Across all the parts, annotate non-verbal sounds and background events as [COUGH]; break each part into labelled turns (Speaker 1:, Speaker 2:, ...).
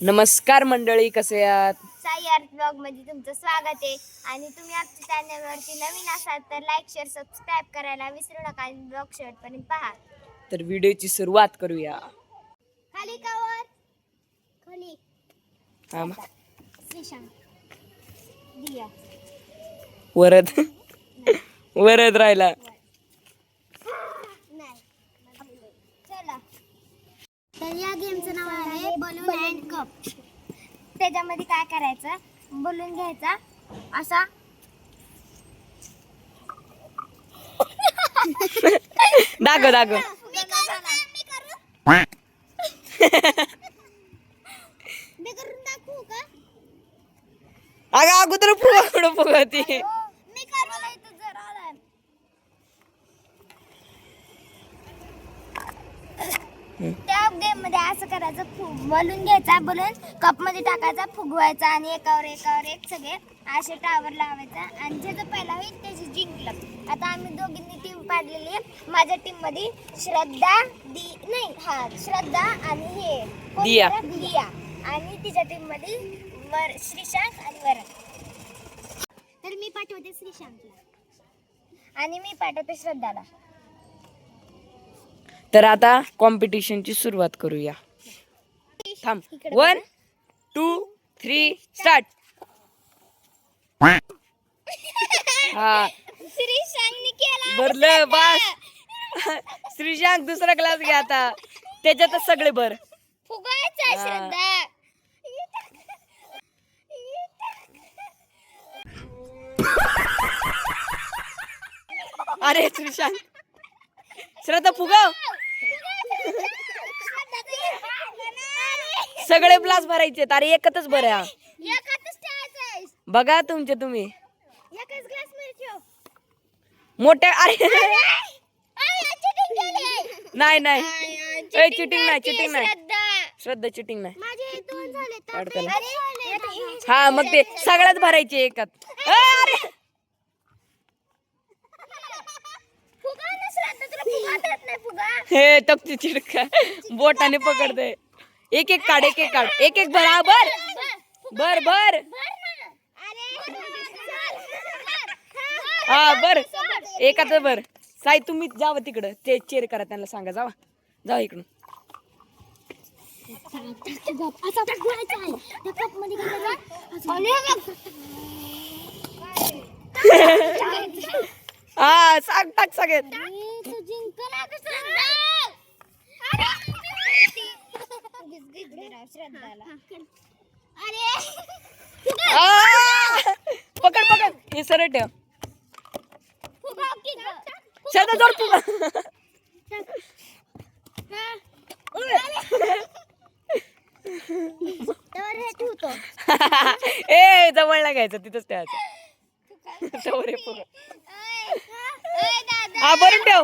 Speaker 1: नमस्कार मंडळी कसे आहात?
Speaker 2: साई आर्ट ब्लॉगमध्ये तुमचं स्वागत आहे. आणि तुम्ही आमच्या चॅनलवरती नवीन असाल तर लाईक शेअर सबस्क्राईब करायला विसरू नका आणि ब्लॉग शेवटपर्यंत पहा.
Speaker 1: तर व्हिडिओची सुरुवात करूया.
Speaker 2: खाली कावर खाली.
Speaker 1: थांबा.
Speaker 2: श्रीशांत. दिया.
Speaker 1: वरद. वरद राहिला
Speaker 2: नाही चला तर या गेमचं नाव आहे बलून अँड कप त्याच्यामध्ये काय करायचं बलून घ्यायचा असा?
Speaker 1: दाखवू
Speaker 2: का?
Speaker 1: अगं अगोदर फुगा कुठं
Speaker 2: आलाय. त्या गेममध्ये असं करायचं बलून घ्यायचा बलून कपमध्ये टाकायचा फुगवायचा आणि एकावर एकावर एक सगळे. असे टावर लावायचा. आणि ज्याचं पहिला होईल त्याची जिंकलं. आता आम्ही दोघींनी टीम पाडलेली आहे. माझ्या टीममध्ये श्रद्धा दी नाही हा श्रद्धा आणि हे कोण
Speaker 1: दिया.
Speaker 2: होतं? दिया. आणि तिच्या टीममध्ये वर श्रीशांत आणि वरण. तर मी पाठवते श्रीशांतला. आणि मी पाठवते श्रद्धाला.
Speaker 1: तर आता कॉम्पिटिशनची सुरुवात करूया. थांब.
Speaker 2: इकडे
Speaker 1: वन टू थ्री स्टार्ट हा. भरलं बस. श्रीशांत दुसरा क्लास घ्या आता. त्याच्यातच सगळे भर. अरे श्रीशांत श्रद्धा फुगाव. सगळे ग्लास भरायचे अरे एकच भर. बघा तुमचे तुम्ही
Speaker 2: एकाच ग्लासमध्ये ठेव
Speaker 1: मोठे अरे. नाही नाही. ए, cheating नाही, cheating नाही.
Speaker 2: श्रद्धा.
Speaker 1: चिटिंग नाही. हा मग ते सगळ्यात भरायचे एकात. अरे हे तपची चिडका. बोटाने पकडते एक एक काढ एक एक काढ. एक एक भर बर बर बर हा बर. एकाच बर. साई तुम्ही जावं तिकडं. ते चेर करा त्यांना सांगा. जावा. जावा इकडून. हा सांग टाक सगळ्यात पकड पकड. हे सरळ ठेव. शेतात जोड तू ए जवळ लागायचं तिथंच ठेवायचं. जवळ आहे हा भरून ठेव.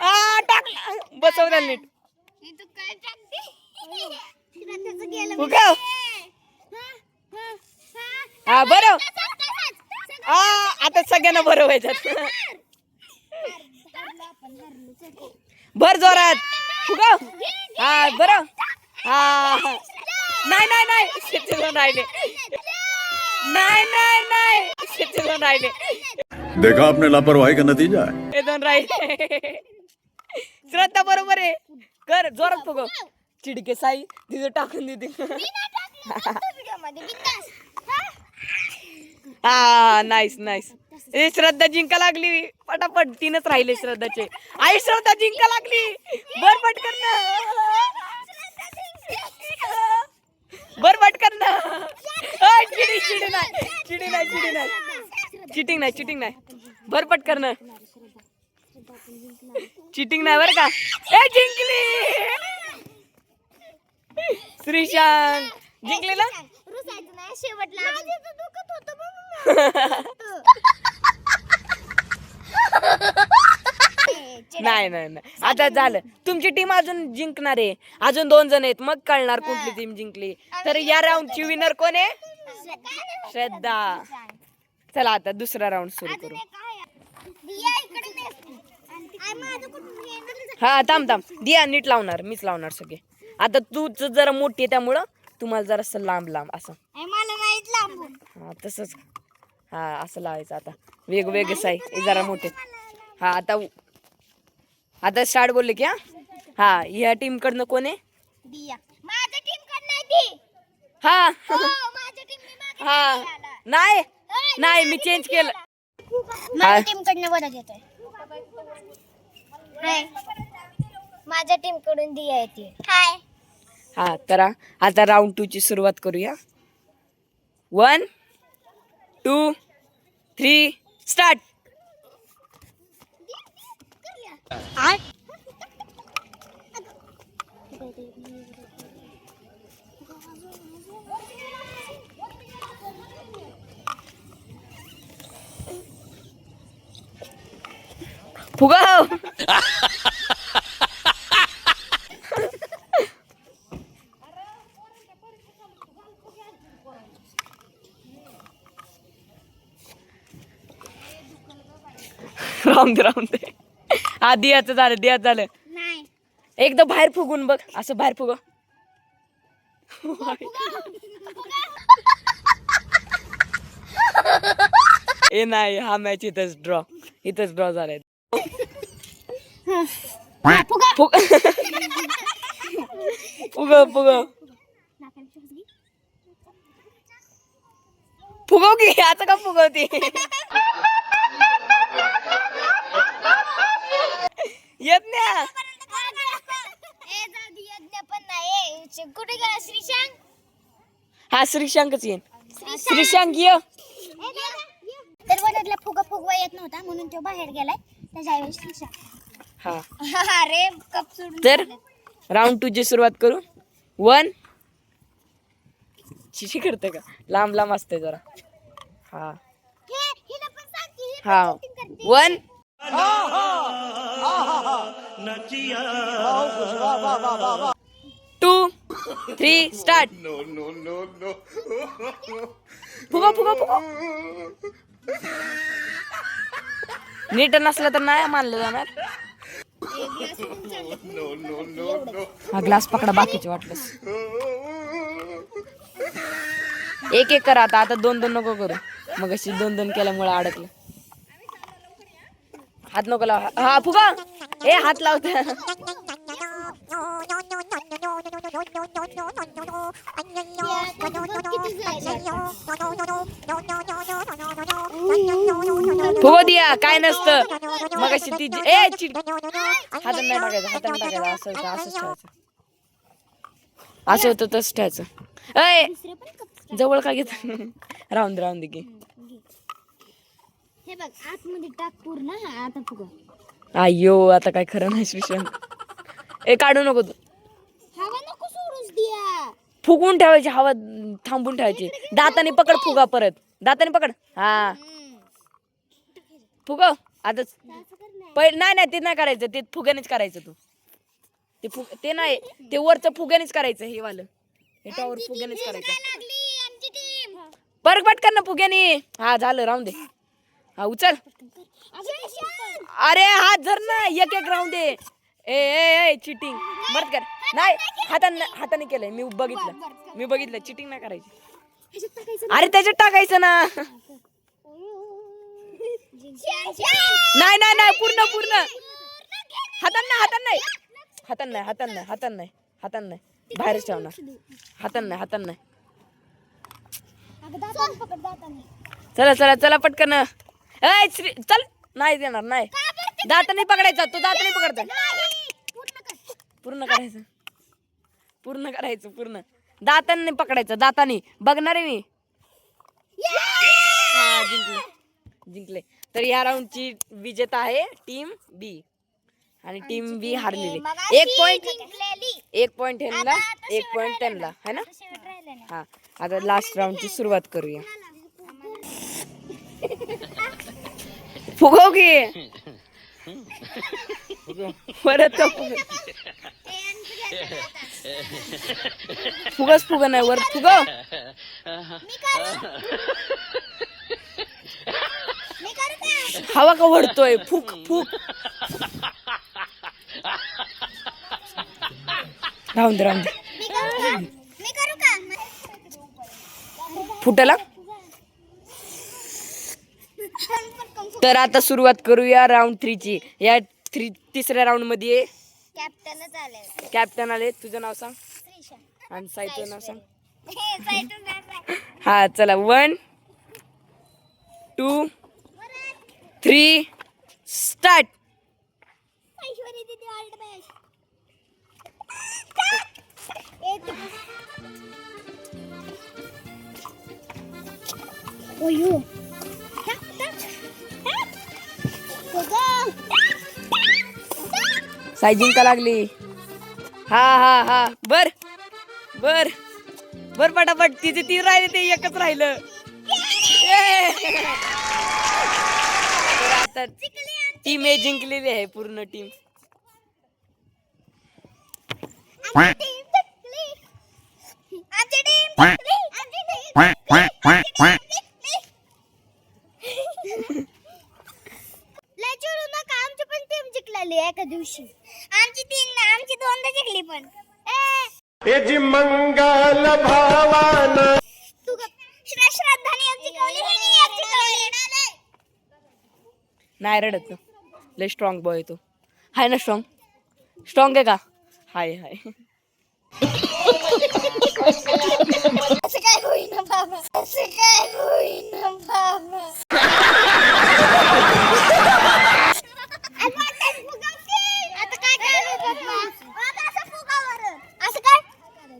Speaker 1: हा टाक. बसव नीट. उगाव. हा बरं. हा आता सगळ्यांना बरं व्हायच्यात भर जोरात. उगाव हा बरं. हा नाही नाही नाही. शेतीला राहिले नाही नाही नाही. शेतीला राहिले
Speaker 3: देखा आपने लापरवाही का नतीजा है?
Speaker 1: हे दोन राहिले. श्रद्धा बरोबर आहे. कर जोरात फुगव. चिडके साई तिथं टाकून देते. हा नाईस नाईस ए श्रद्धा जिंका लागली. पटापट तीनच राहिले श्रद्धाचे. आई श्रद्धा जिंका लागली. बर पटकन ना. बर पटकन ना. चिडी चिडी नाही. चिडी नाही चिडी नाही. चिटिंग नाही चिटिंग नाही. बर पटकन ना. चिटिंग नाही बर का. ए जिंकली. श्रीशांत. जिंकली ना?
Speaker 2: शेवटला.
Speaker 1: नाही नाही नाही. आता झालं. तुमची टीम अजून जिंकणार आहे. अजून दोन जण आहेत. मग कळणार कुठली टीम जिंकली. तर या राऊंडची विनर कोण आहे? श्रद्धा. चला आता दुसरा राऊंड सुरू करू. हा थांब थांब. दिया नीट लावणार. मीच लावणार सगळे. आता तूच जरा मोठी आहे त्यामुळं तुम्हाला जरासं लांब लांब असं.
Speaker 4: मला
Speaker 1: तसंच. हा असं लावायचं आता. वेगवेगळे साई जरा मोठे. हा आता आता स्टार्ट बोलले की हा? हा ह्या टीम कडनं कोण आहे? हा.
Speaker 4: हो
Speaker 1: हा.
Speaker 4: नाही.
Speaker 1: नाही. मी चेंज केलं.
Speaker 4: माझ्या टीम कडनं माझ्या टीम दिया येते. हाय.
Speaker 1: हा तर आता राऊंड टू ची सुरुवात करूया. वन टू थ्री स्टार्ट फुगाव राहून दे राहून दे हा दियाचं झालं दियाचं झालं.
Speaker 4: नाही.
Speaker 1: एकदा बाहेर फुगून बघ असं बाहेर फुग ए नाही हा मॅच इथंच ड्रॉ इथंच ड्रॉ झालाय. फुग फुग फुग फुगव की आता का फुगवती?
Speaker 4: यज्ञ! पण नाही ए, कुठे गेला श्रीशांक
Speaker 1: हा श्रीशांकच येईन.
Speaker 4: श्रीशांक.
Speaker 1: ये.
Speaker 4: तर वडातला फुगा फुगवा येत नव्हता म्हणून तो बाहेर गेलाय. त्याच्या श्रीशांक.
Speaker 1: हा.
Speaker 4: अरे कप सोडून
Speaker 1: तर राऊंड टू ची सुरुवात करू. वन शिशी करते का? लांब लांब असते जरा. हा.
Speaker 4: हे हिला पण सांग की ही.
Speaker 1: हा
Speaker 4: करते.
Speaker 1: वन टू थ्री स्टार्ट फुगा फुगा फुगा. नीट नसलं तर नाही मानलं जाणार. हा ग्लास पकडा बाकीचे वाटलंस. एक एक करा आता आता दोन दोन नको करू. मग अशी दोन दोन केल्यामुळे अडकलं. हात नको लाव. हा फुगा. ए हात लावत फुगो दिया काय नसतं. मग अशी ती ए चिड. हातात नाही टाकायचं हातात नाही टाकायचं असं होतं असंच ठेवायचं. असं होतं तसं ठेवायचं. अय जवळ का घेत? राहून दे राहून दे की.
Speaker 4: हे बघ आतमध्ये टाक पूर्ण हा आता फुगा
Speaker 1: अय्यो आता काय खरं नाही श्रीशंक ए काढू नको तू.
Speaker 4: हवा नको सोडूच दिया.
Speaker 1: फुगून ठेवायची हवा थांबून ठेवायची. दाताने पकड फुगा परत. दाताने पकड. हा. फुगव. आता
Speaker 4: कर
Speaker 1: पहिले नाही नाही ते नाही करायचं. ते फुग्यानेच करायचं तू. ते फुग ते नाही. ते वरचं फुग्यानेच करायचं हे वालं. हे टॉवर फुग्यानेच करायचं. परत पटकन ना फुग्याने. हा झालं राहून दे. हा उचल. अरे हात धर ना. एक एक राऊंड दे. ए ए ए चिटिंग बरं कर. नाही हाताने हाताने केलंय. मी बघितलं. मी बघितलं. चिटिंग नाही करायची. अरे त्याच्यात टाकायचं ना. नाही नाही नाही. पूर्ण पूर्ण. हातान नाही हातान. नाही हातान नाही हातान नाही हातान. नाही हातान. नाही बाहेरच ठेवणार. हातान नाही हातान. नाही चला चला चला पटकन. ए श्री चल. नाही देणार नाही. दाताने पकडायचा तो दाताने पकडतो.
Speaker 4: पूर्ण कर
Speaker 1: पूर्ण करायचं. पूर्ण करायचं पूर्ण. दाताने पकडायचं दाताने. बघणार आहे मी. हा जिंकले. जिंकले. तर या राऊंडची विजेता आहे टीम बी आणि टीम बी हारलेली. एक पॉइंट एक पॉइंट ह्यांना एक पॉइंट त्यांना है ना? हा. आता लास्ट राऊंडची सुरुवात करूया. फुगव की. परत का फुग फुगस फुग नाही वर फुगव.
Speaker 4: का
Speaker 1: हवा का वडतोय फुक फुक. राहून दे राहून दे. फुटला तर आता सुरुवात करूया राऊंड थ्रीची या थ्री तिसऱ्या राऊंडमध्ये
Speaker 4: कॅप्टनच आले
Speaker 1: कॅप्टन आले. तुझं नाव सांग. आणि साईचं नाव सांग. [LAUGHS]
Speaker 4: हे.
Speaker 1: हा चला. वन टू थ्री स्टार्ट
Speaker 4: दीदी
Speaker 1: साई जिंका लागली हा हा हा बर बर बर पटापट तिचे तीन राहिले ते एकच राहिलं आता टीम हे जिंकलेली आहे पूर्ण टीम
Speaker 4: आमची टीम जिंकली आमची टीम जिंकली आमची टीम जिंकली लय चिडू नका आमची पण टीम जिंकलेली एका दिवशी. आमची टीम आमची दोनदा जिंकली पण. ए!
Speaker 5: मंगल भावान.
Speaker 4: तू श्रद्धाने
Speaker 1: नाही रडत लय स्ट्रॉंग बॉय तो. हाय ना स्ट्रॉंग स्ट्रॉंग आहे का? हाय हाय.
Speaker 4: असं काय होईना बाबा. असं काय होईना बाबा.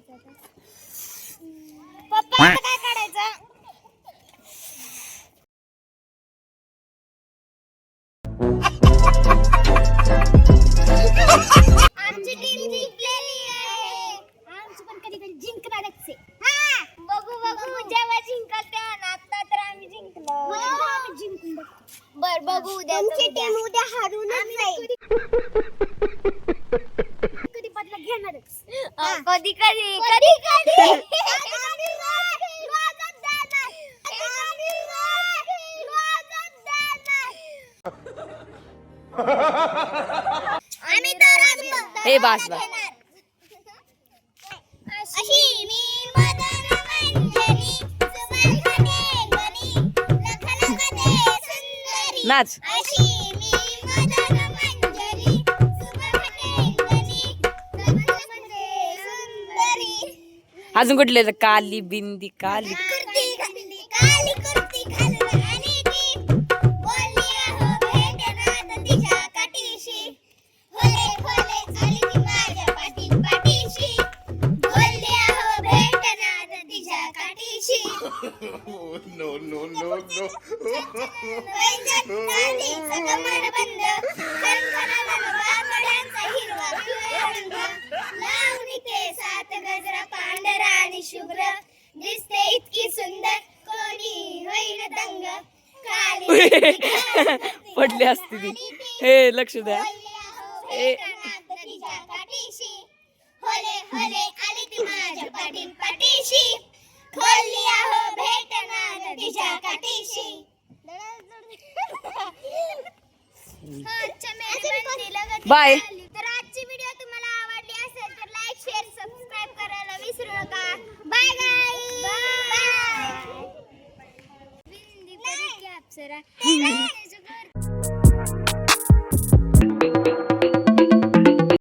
Speaker 4: पप्पा कधी कधी कधी कधी? [LAUGHS]
Speaker 1: हे बास बास.
Speaker 4: अशी मी मदन मंजरी सुबर्धने गणी लख लखते सुंदरी
Speaker 1: नाच. अजून कुठले काली बिंदी काली
Speaker 4: कुर्ती घातली काली कुर्ती आणि शुभ्र दिसते इतकी सुंदर. कोणी होईल दंग. [LAUGHS]
Speaker 1: पडली असती ती. हे लक्ष द्या. ए.
Speaker 4: तिच्या पाठीशी. होले होले आली ती माझ्या पाठी पाठीशी खोलली आहो भेटणार तिच्या काठीशी
Speaker 1: Bye. [LAUGHS]
Speaker 4: तर आजची व्हिडिओ तुम्हाला आवडली असेल तर लाईक शेअर सबस्क्राईब सबस्क्राईब करायला विसरू नका बाय बाय बाय बिंदी अप्सरा